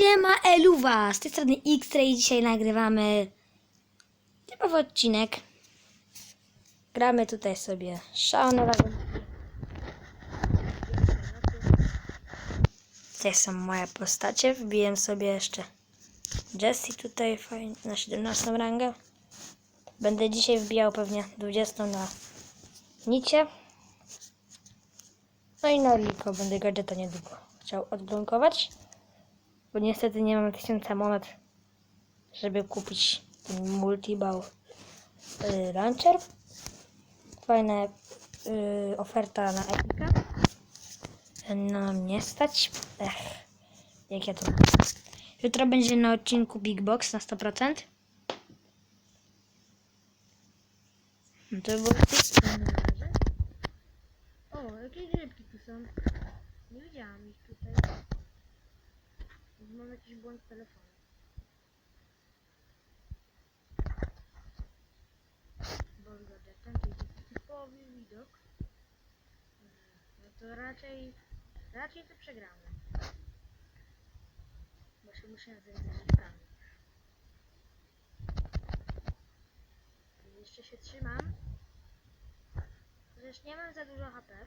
Siema Eluwa, z tej strony X-Ray dzisiaj nagrywamy typowy odcinek. Gramy tutaj sobie szalone wagonki. Tutaj są moje postacie, wbiłem sobie jeszcze Jessie tutaj na 17 rangę. Będę dzisiaj wbijał pewnie 20 na Nicie. No i na Liko będę gadżeta niedługo chciał odblunkować. Bo niestety nie mam tysiąca monet, żeby kupić ten multiball y, launcher. Fajna y, oferta na Epica. No mnie stać. Ech, jak ja to Jutro będzie na odcinku Big Box na 100%. No to było O, jakie grzybki tu są? Nie widziałam ich tutaj. Mam jakiś błąd telefonu. Bo gadżetem to jest typowy widok. No to raczej, raczej to przegramy. Bo się zająć rzeczami. Jeszcze się trzymam. Chociaż nie mam za dużo HP.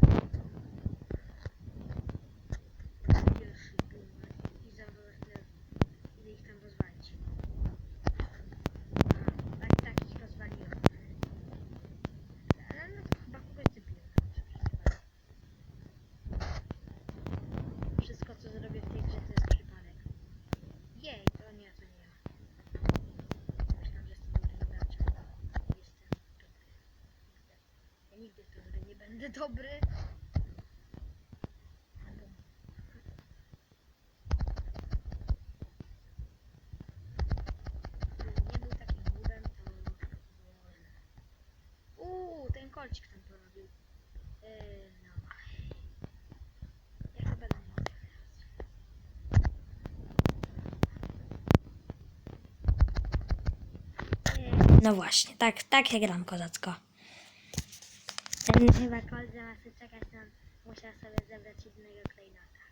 ten kolcik tam porobił. Yy, no. Ja chyba nie mogę teraz. No właśnie, tak, tak ja gram kozacko. Ten chyba kolt zamiast czekać nam musiał sobie zebrać jednego klejnota.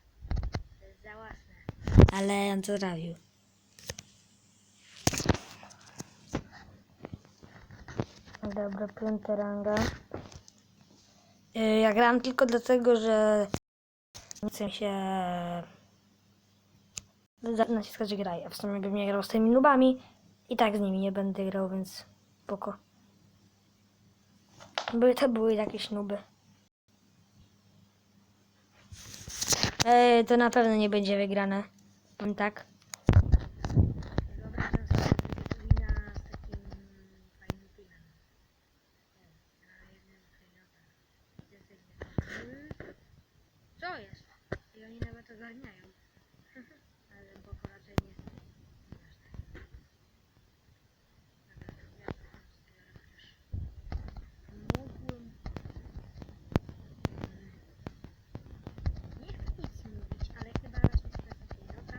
To jest za łasne. Ale on to zrobił. Dobra, piąta ranga. Yy, Ja gram tylko dlatego, że nie chcę się naciskać graj. A w sumie bym nie grał z tymi nubami i tak z nimi nie będę grał, więc spoko. By to były jakieś nuby. Ej, to na pewno nie będzie wygrane. Tak. Co jest? I oni nawet ogarniają. Ale boko raczej nie. Nieważne. Dobra, to ja tam zbiorę chociaż. Mógłbym... Nie chcę nic mówić, ale chyba właśnie z tego klejnota.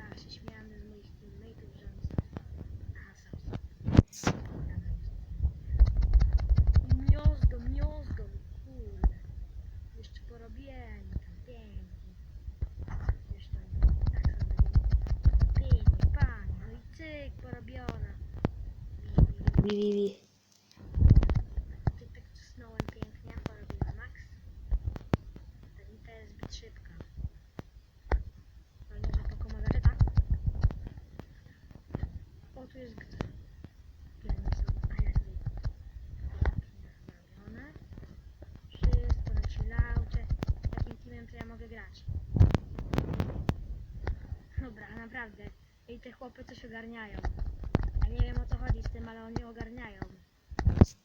A, się śmiałam z moich teammateów, że oni są... Aha, są, są. Miozgo, miozgo, kurde. Jeszcze porobieni tam pięknie. Jeszcze tak sobie pięknie, panie, no i cyk, porobiona. Wi, wi, wi. Ty tak cisnąłem pięknie, porobiłem max. Ta jest zbyt szybka. Ale może to komaga czyta? O, tu jest zrobione. Wszystko na chillaucie. Takim teamem to ja mogę grać. Dobra, naprawdę. I te chłopy coś ogarniają. Nie wiem o co chodzi z tym, ale oni ogarniają.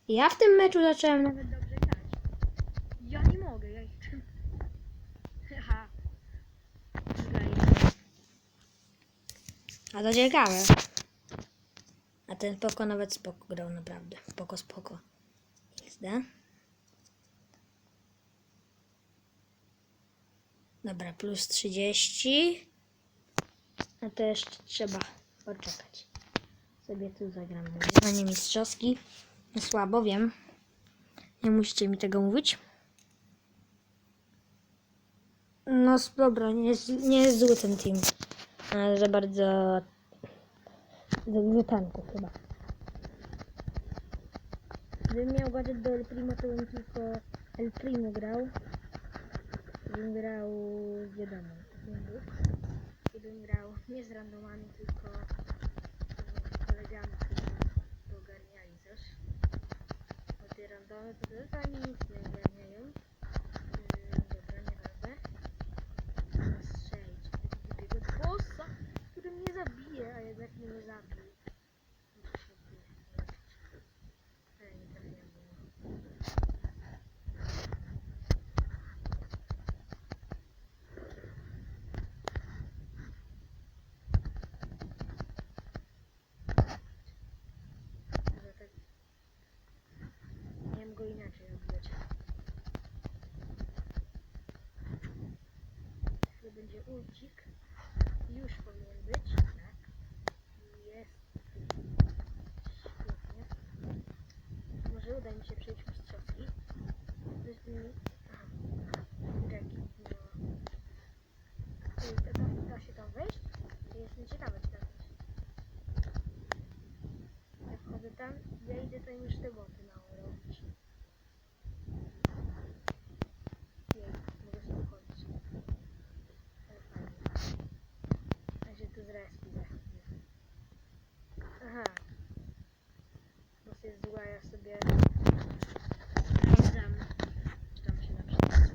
Ja w tym meczu zacząłem nawet dobrze grać. Ja nie mogę, ja ich... Haha. A to ciekawe. A ten spoko nawet spoko grał naprawdę. Spoko, spoko. XD. Dobra, plus 30. A to jeszcze trzeba poczekać. Sobie tu zagramy. Wyzwanie mistrzowski. Słabo wiem. Nie musicie mi tego mówić. No dobra, nie jest, nie jest zły ten team. Ale za bardzo... Za dużo tanków chyba. Gdybym miał gadżet do El Primo, to bym tylko El Primo grał. Bym grał wiadomo, takim był. I bym grał nie z randomami, tylko z kolegami, którzy ogarniali coś. Bo te randomy to totalnie nic nie ogarniają. Yy, dobra, nieważne. Trzeba strzelić w tego głupiego bossa, który mnie zabije, a jednak mnie nie zabił. Muszę się wyleczyć. Ale nie trafiłem do niego. Może tak... Miałem go inaczej odbijać. To będzie ulcik. Już powinien być. Tak. Jest. Świetnie. Może uda mi się przejść mistrzowski. Z nimi. Aha. Jackie. No. Ej, Da, da, da się tam wejść? Jestem ciekawa, czy tam wejść. Jak wchodzę tam, ja idę tam już te boty małe robić. Jej, mogę sobie chodzić. Ale fajnie. A się tu za chwilę. Aha. Bo jest zła, ja sobie sprawdzam, czy tam się na przykład.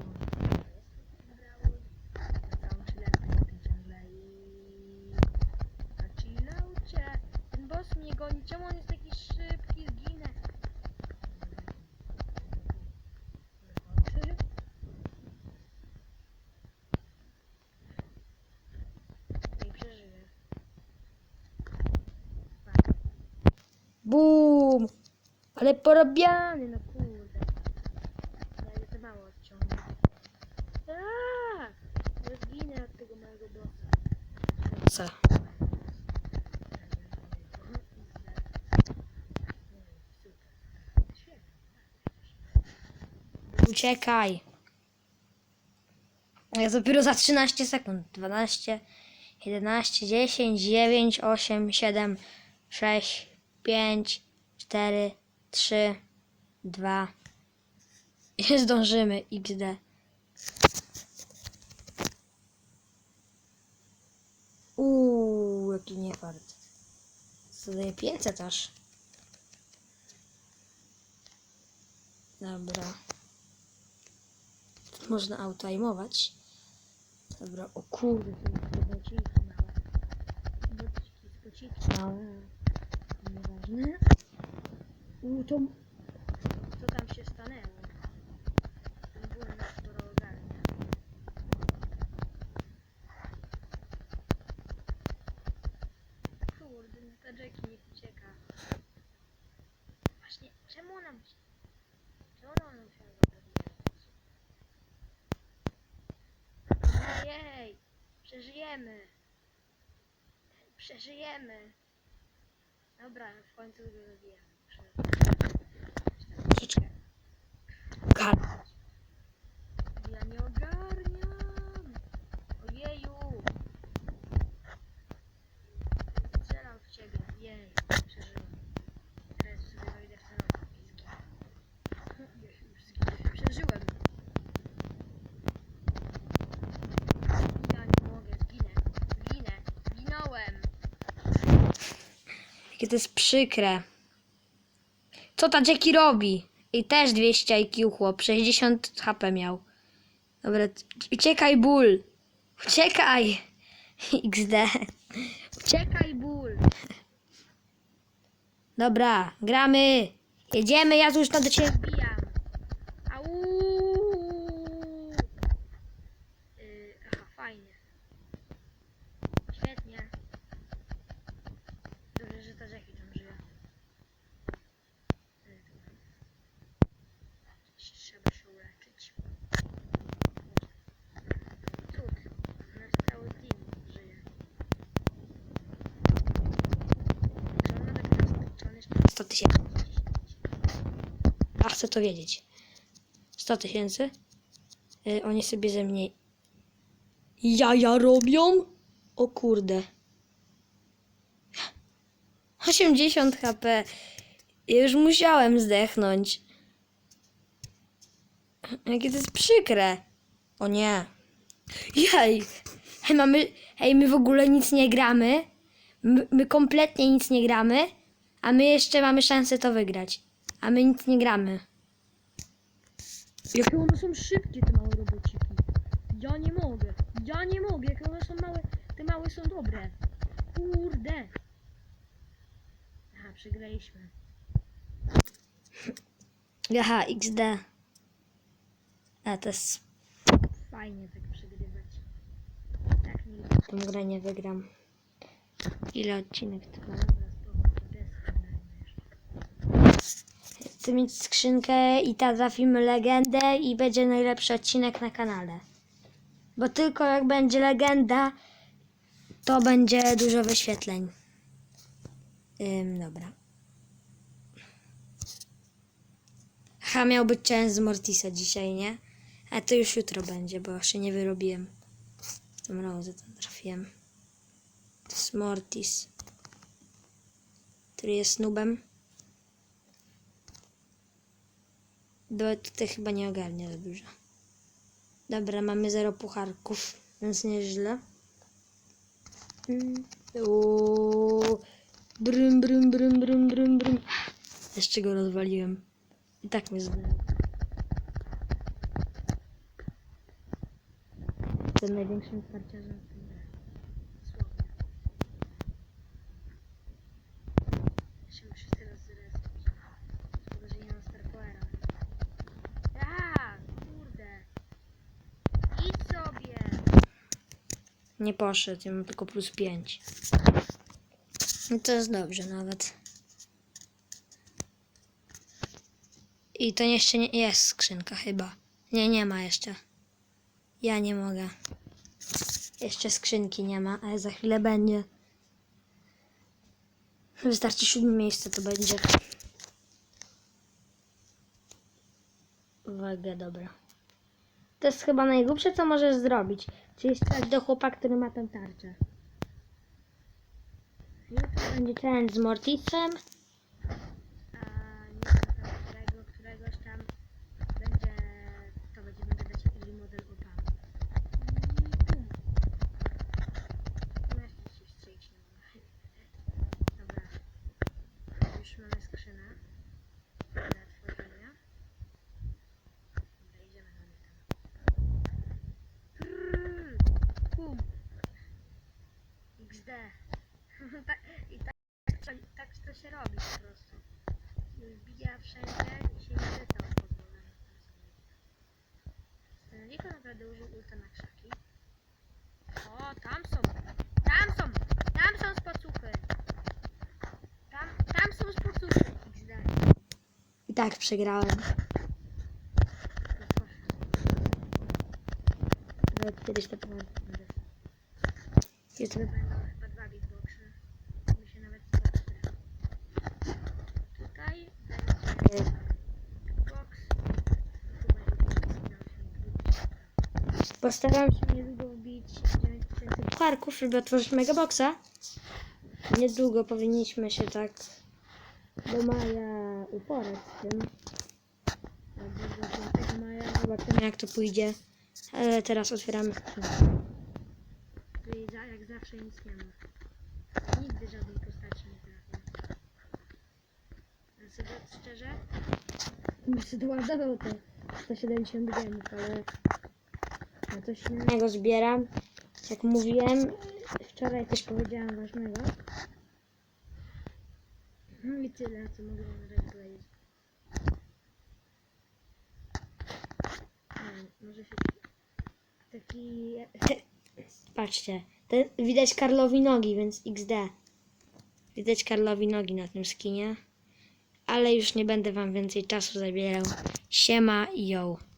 Całą chillerkę robię ciągle i... Na chillaucie. Ten boss mnie goni. Czemu on jest taki szybki? Zginę. Wychodzę. I przeżyję. Bum! Ale porobiany, no kurde. Idę to mało odciągnę. Aaa! Ja zginę od tego małego bossa. Co? Uciekaj. Ja dopiero za 13 sekund. 12, 11, 10, 9, 8, 7, 6, 5, 4, 3, 2. Nie zdążymy. XD. Uuu, jaki niefart. Zadaję 500 aż. Dobra. Można autajmować. Dobra, o kurde, to jest. Nieważne. U, to... Co tam się stanęło? Ten. Kurde, no ta Jackie nie ucieka. Właśnie, czemu ona. Czemu ona musiała zabijać? Ojej! Przeżyjemy! Przeżyjemy! Dobra, w końcu go zabijemy. Troszeczkę. Ogarnąć. Ja nie ogarniam! Ojeju! Strzelam w ciebie. Jej, przeżyłem. Teraz sobie wejdę w i zginę. Przeżyłem. Ja nie mogę, zginę. Zginę. Zginąłem. Jakie to jest przykre. Co ta Jackie robi? I też 200 IQ chłop, 60 HP miał. Dobra, uciekaj ból. Uciekaj. XD. Uciekaj ból. Dobra, gramy. Jedziemy, ja już tam do ciebie wbijam. Au. Yy, aha, fajnie. Świetnie. Dobrze, że ta Jackie tam żyje. Yy, dobra. Trzeba się uleczyć. Cud. Nasz cały team żyje. Czy on nawet nas czy on jeszcze 100 tysięcy? Ja chcę to wiedzieć. 100 tysięcy. Y, oni sobie ze mnie jaja robią? O kurde. 80 HP. Już musiałem zdechnąć. Jakie to jest przykre. O nie. Jej. Hej, mamy, hej, my w ogóle nic nie gramy. My, my kompletnie nic nie gramy. A my jeszcze mamy szansę to wygrać. A my nic nie gramy. Jakie one są szybkie, te małe robociki. Ja nie mogę. Ja nie mogę. Jakie one są małe. Te małe są dobre. Kurde. Aha, przegraliśmy. Aha, XD. A to jest fajnie tak przegrywać. Tak nigdy tą grę nie wygram. Ile odcinek trwa? Dobra, spoko, to jest fajne jeszcze. Chcę mieć skrzynkę i ta trafimy legendę i będzie najlepszy odcinek na kanale. Bo tylko jak będzie legenda, to będzie dużo wyświetleń. Ym, dobra. Ha, miał być challenge z Mortisa dzisiaj, nie? A to już jutro będzie, bo jeszcze nie wyrobiłem. Tym razem tam trafiłem. To jest Mortis. Który jest nubem. Bo tutaj chyba nie ogarnia za dużo. Dobra, mamy zero pucharków, więc nieźle. Mm. Uuu. Brym, brym, brym, brym, brym, brym. Jeszcze go rozwaliłem. I tak mnie zdaje. Jestem największym farciarzem w tym grę. Dosłownie. Ja się muszę teraz zrespić. Szkoda, że nie mam Starpowera. Ja, kurde. Idź sobie. Nie poszedł, ja mam tylko plus 5. No to jest dobrze nawet. I to jeszcze nie jest skrzynka chyba. Nie, nie ma jeszcze. Ja nie mogę. Jeszcze skrzynki nie ma, ale za chwilę będzie. Wystarczy siódme miejsce, to będzie. Uwaga, dobra. To jest chyba najgłupsze, co możesz zrobić. Czyli strzelać do chłopa, który ma tę tarczę. Będzie challenge z Mortisem. A nie wiem tam którego, któregoś tam będzie, to będzie wyglądać early model opany. I pum. No jeszcze się strzelić nie mogę. Dobra. Już mamy skrzynę. Do otworzenia. Dobra, idziemy na nie tam. Prrr, Pum. XD. tak, I tak, tak, to się robi po prostu. Wbija wszędzie i się nie pyta o pozwolenie. Stanowiko naprawdę użył ulta na krzaki. O, tam są! Tam są! Tam są spacuchy! Tam, tam są spacuchy! I tak przegrałem. Nawet kiedyś to pamiętam. Jutro będą chyba dwa big boxy. Mi się nawet spodoba. Tutaj będzie big box. Tu będzie big Postaram się niedługo wbić 9000 pucharków, żeby otworzyć megaboxa. Niedługo powinniśmy się tak do maja uporać z tym. Do 5 maja zobaczymy jak to pójdzie. Ale teraz otwieramy skrzynkę. Czyli za, jak zawsze nic nie ma. Nigdy żadnej postaci nie trafię. Sobie szczerze, bym sobie doładował te 170 gemów, ale na coś innego zbieram. Jak mówiłem, wczoraj też powiedziałam ważnego. No i tyle, co mogę wam teraz powiedzieć. Wiem, może się taki... Patrzcie, te, widać Karlowi nogi, więc XD. Widać Karlowi nogi na tym skinie. Ale już nie będę wam więcej czasu zabierał. Siema i yo.